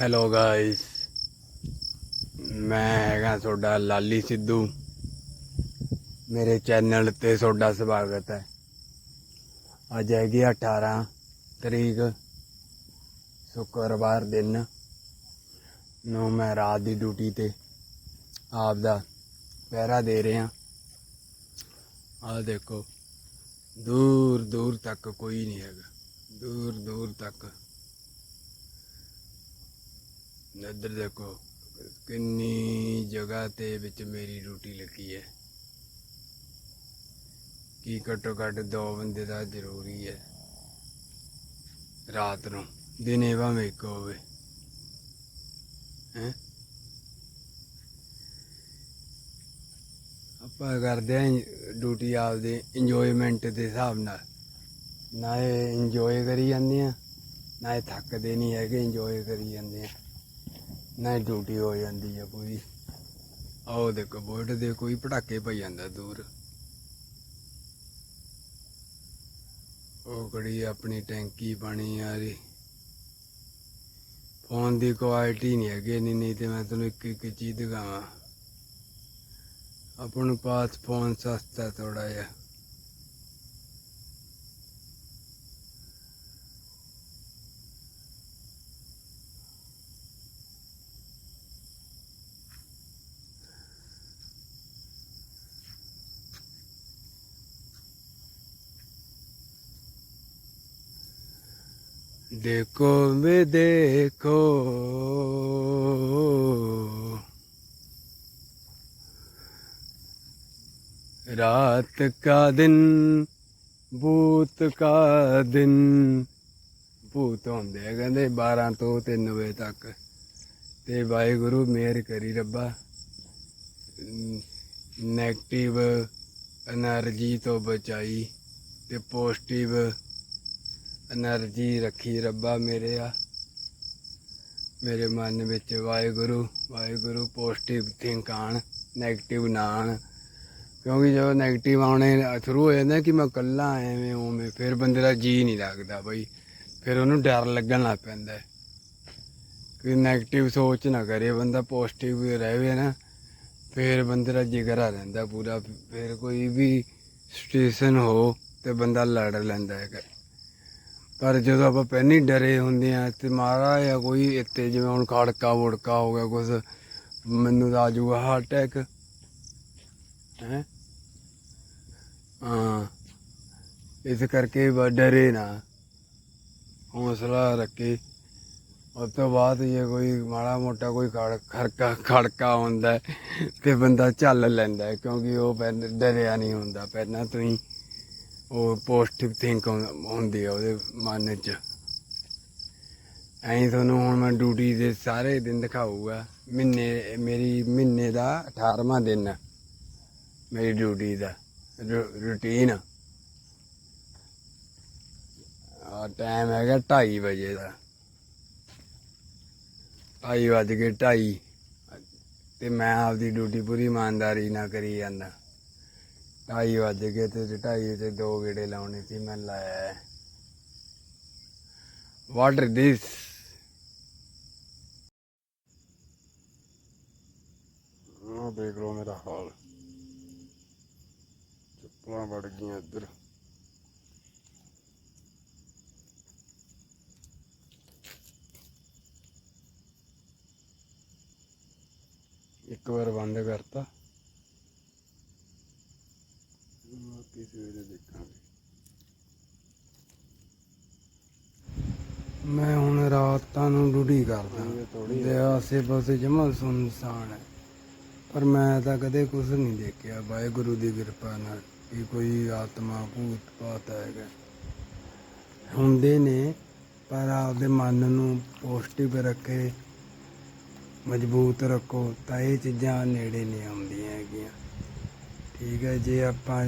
Hello guys ਮੈਂ ਹੈਗਾ ਤੁਹਾਡਾ ਲਾਲੀ ਸਿੱਧੂ। ਮੇਰੇ ਚੈਨਲ ਤੇ ਤੁਹਾਡਾ ਸਵਾਗਤ ਹੈ। ਅੱਜ ਹੈਗੀ ਆ 18 ਤਰੀਕ, ਸ਼ੁੱਕਰਵਾਰ ਦਿਨ। ਨੂੰ ਮੈਂ ਰਾਤ ਦੀ ਡਿਊਟੀ ਤੇ ਆਪ ਦਾ ਪਹਿਰਾ ਦੇ ਰਿਹਾ। ਆਹ ਦੇਖੋ ਦੂਰ ਦੂਰ ਤੱਕ ਕੋਈ ਨਹੀਂ ਹੈਗਾ। ਦੂਰ ਦੂਰ ਤੱਕ। ਇੱਧਰ ਦੇਖੋ, ਕਿੰਨੀ ਜਗ੍ਹਾ ਤੇ ਵਿੱਚ ਮੇਰੀ ਡਿਊਟੀ ਲੱਗੀ ਹੈ। ਕੀ ਘੱਟੋ ਘੱਟ ਦੋ ਬੰਦੇ ਦਾ ਜ਼ਰੂਰੀ ਹੈ। ਰਾਤ ਨੂੰ, ਦਿਨੇ ਭਾਵੇਂ ਇੱਕ ਹੋਵੇ। ਹੈ? ਆਪਾਂ ਕਰਦੇ ਆਂ ਡਿਊਟੀ ਆਪਦੇ ਇੰਜੋਇਮੈਂਟ ਦੇ ਹਿਸਾਬ ਨਾਲ। ਨਾ ਇਹ ਇੰਜੋਏ ਕਰੀ ਜਾਂਦੇ ਆ, ਨਾ ਇਹ ਥੱਕਦੇ ਨਹੀਂ ਹੈਗੇ ਇੰਜੋਏ ਕਰੀ ਜਾਂਦੇ ਆ। ਨਾ ਡਿਊਟੀ ਹੋ ਜਾਂਦੀ ਹੈ ਪੂਰੀ। ਆਓ ਦੇਖੋ ਬੋਲਟ ਦੇ ਕੋਈ ਪਟਾਕੇ ਪਈ ਜਾਂਦਾ ਦੂਰ। ਉਹ ਕੜੀ ਆਪਣੀ ਟੈਂਕੀ ਪਾਣੀ ਆ ਰਹੀ ਫੋਨ ਦੀ ਕੁਆਲਿਟੀ ਨਹੀਂ ਹੈਗੀ ਇੰਨੀ, ਨਹੀਂ ਤੇ ਮੈਂ ਤੁਹਾਨੂੰ ਇੱਕ ਇੱਕ ਚੀਜ਼ ਦਿਖਾਵਾਂ। ਆਪਾਂ ਨੂੰ ਪਾਸ ਫੋਨ ਸਸਤਾ ਥੋੜਾ ਜਿਹਾ। देखो में देखो रात का दिन ਬੂਤ ਕਾ ਦਿਨ। ਭੂਤ ਹੁੰਦੇ ਆ ਕਹਿੰਦੇ 12 ਤੋਂ 3 ਵਜੇ ਤੱਕ। ਤੇ ਵਾਹਿਗੁਰੂ ਮਿਹਰ ਕਰੀ ਰੱਬਾ। 네ਗੇਟਿਵ એનર્ਜੀ ਤੋਂ ਬਚਾਈ ਤੇ ਪੋਜ਼ਿਟਿਵ એનર્જી ਰੱਖੀ ਰੱਬਾ ਮੇਰੇ ਆ। ਮੇਰੇ ਮਨ ਵਿੱਚ ਵਾਹਿਗੁਰੂ ਵਾਹਿਗੁਰੂ ਪੋਜ਼ਿਟਿਵ ਥਿੰਕ ਆਣ ਨੈਗੇਟਿਵ ਨਾ ਆਣ। ਕਿਉਂਕਿ ਜਦੋਂ ਨੈਗੇਟਿਵ ਆਉਣੇ ਥਰੂ ਹੋ ਜਾਂਦੇ ਕਿ ਮੈਂ ਕੱਲਾ ਐਵੇਂ ਉਵੇਂ, ਫਿਰ ਬੰਦੇ ਦਾ ਜੀ ਨਹੀਂ ਲੱਗਦਾ ਬਈ। ਫਿਰ ਉਹਨੂੰ ਡਰ ਲੱਗਣ ਲੱਗ ਪੈਂਦਾ ਕਿ 네ਗੇਟਿਵ ਸੋਚ ਨਾ ਕਰੇ, ਬੰਦਾ ਪੋਜ਼ਿਟਿਵ ਰਹੇ ਨਾ, ਫਿਰ ਬੰਦੇ ਦਾ ਜਿਗਰ ਆ ਰਹਿੰਦਾ ਪੂਰਾ। ਫਿਰ ਕੋਈ ਵੀ ਸਿਚੁਏਸ਼ਨ ਹੋ ਤੇ ਬੰਦਾ ਲੜ ਲੈਂਦਾ ਹੈ ਪਰ ਜਦੋਂ ਆਪਾਂ ਪਹਿਲਾਂ ਹੀ ਡਰੇ ਹੁੰਦੇ ਆ ਤੇ ਮਾਰਾ ਜਾਂ ਕੋਈ ਇੱਥੇ ਜਿਵੇਂ ਹੁਣ ਖੜਕਾ ਵੜਕਾ ਹੋ ਗਿਆ ਕੁਝ ਮੈਨੂੰ ਤਾਂ ਆ ਜਾਊਗਾ ਹਾਰਟ ਅਟੈਕ ਹੈ? ਹਾਂ। ਇਸ ਕਰਕੇ ਡਰੇ ਨਾ। ਹੌਸਲਾ ਰੱਖੇ। ਉਸ ਤੋਂ ਬਾਅਦ ਜੇ ਕੋਈ ਮਾੜਾ ਮੋਟਾ ਕੋਈ ਖੜ ਖੜਕਾ ਖੜਕਾ ਹੁੰਦਾ ਹੈ, ਤੇ ਬੰਦਾ ਚੱਲ ਲੈਂਦਾ ਕਿਉਂਕਿ ਉਹ ਪਹਿਲਾਂ ਡਰਿਆ ਨਹੀਂ ਹੁੰਦਾ। ਪਹਿਲਾਂ ਤੋਂ ਹੀ ਉਹ ਪੋਜ਼ਿਟਿਵ ਥਿੰਕ ਹੁੰਦੀ ਆ ਉਹਦੇ ਮਨ 'ਚ। ਐਂ ਤੁਹਾਨੂੰ ਹੁਣ ਮੈਂ ਡਿਊਟੀ ਦੇ ਸਾਰੇ ਦਿਨ ਦਿਖਾਊਗਾ। ਮਹੀਨੇ, ਮੇਰੀ ਮਹੀਨੇ ਦਾ 18ਵਾਂ ਦਿਨ ਆ, ਮੇਰੀ ਡਿਊਟੀ ਦਾ ਰੂਟੀਨ ਆ। ਟਾਈਮ ਹੈਗਾ 2:30 ਵਜੇ ਦਾ। 2:30 ਵੱਜ ਕੇ 2:30 ਤੇ ਮੈਂ ਆਪਦੀ ਡਿਊਟੀ ਪੂਰੀ ਇਮਾਨਦਾਰੀ ਨਾਲ ਕਰੀ ਜਾਂਦਾ। ਢਾਈ ਵੱਜ ਗਏ ਤੇ ਢਾਈ ਤੇ ਦੋ ਗੇੜੇ ਲਾਉਣੇ ਸੀ, ਮੈਂ ਲਾਇਆ ਵਾਟਰ ਦਿਸ ਆ ਦੇਖ ਲਓ ਮੇਰਾ ਹਾਲ। ਚੱਪਲਾਂ ਵੜ ਗਈਆਂ ਇੱਧਰ। ਇੱਕ ਵਾਰ ਬੰਦ ਕਰਤਾ। ਸਵੇਰੇ ਦੇਖਾਂਗੇ। ਮੈਂ ਹੁਣ ਰਾਤਾਂ ਨੂੰ ਡਿਊਟੀ ਕਰਦਾ। ਤੇ ਆਸੇ ਪਾਸੇ ਜਮਾ ਸੁਨਸਾਨ ਹੈ। ਪਰ ਮੈਂ ਤਾਂ ਕਦੇ ਕੁਝ ਨਹੀਂ ਦੇਖਿਆ। ਵਾਹਿਗੁਰੂ ਦੀ ਕਿਰਪਾ ਨਾਲ ਕਿ ਕੋਈ ਆਤਮਾ ਭੂਤ ਪਾਤ ਹੈਗਾ। ਹੁੰਦੇ ਨੇ ਪਰ ਆਪਦੇ ਮਨ ਨੂੰ ਪੋਜ਼ਿਟਿਵ ਰੱਖੇ ਮਜ਼ਬੂਤ ਰੱਖੋ ਤਾਂ ਇਹ ਚੀਜ਼ਾਂ ਨੇੜੇ ਨਹੀਂ ਆਉਂਦੀਆਂ ਹੈਗੀਆਂ। ਠੀਕ ਹੈ ਜੇ ਆਪਾਂ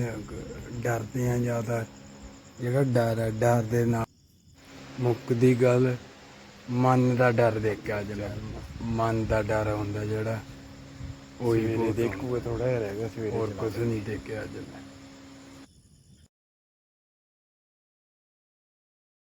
ਡਰਦੇ ਆ ਜ਼ਿਆਦਾ ਜਿਹੜਾ ਡਰ ਹੈ ਡਰ ਦੇ ਨਾਲ ਮੁੱਕਦੀ ਗੱਲ ਮਨ ਦਾ ਡਰ ਦੇਖਿਆ ਜਿਹੜਾ ਮਨ ਦਾ ਡਰ ਹੁੰਦਾ ਜਿਹੜਾ ਉਹੀ ਦੇਖੂਗਾ ਥੋੜਾ ਜਿਹਾ ਰਹਿ ਗਿਆ ਸਵੇਰੇ ਹੋਰ ਕੁਝ ਨਹੀਂ ਦੇਖਿਆ ਅੱਜ ਮੈਂ।